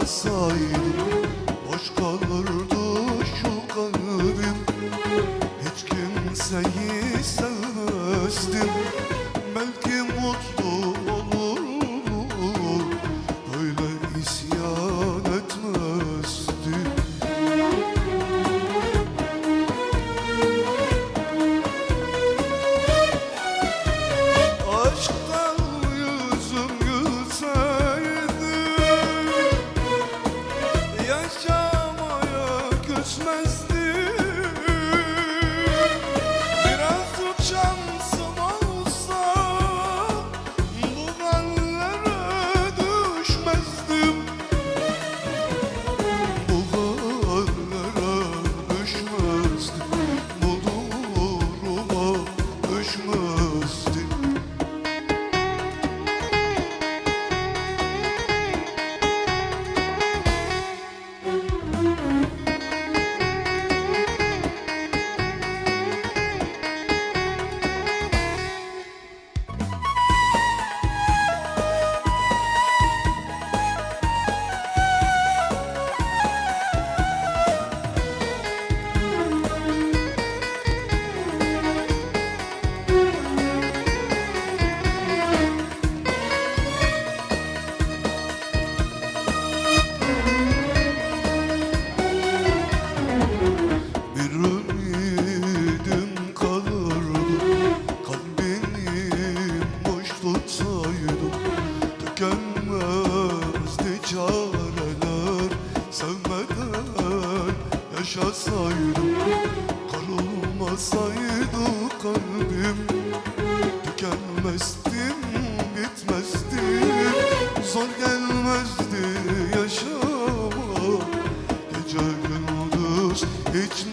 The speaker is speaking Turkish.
gece arasaydım Boş kalırdı şu kalbim. Hiç kimseyi sevmezdim. Belki mutlu küsmezdim yaşasaydım Kırılmasaydı kalbim. Tükenmezdim, bitmezdim Zor gelmezdi yaşama. Gece gündüz hiç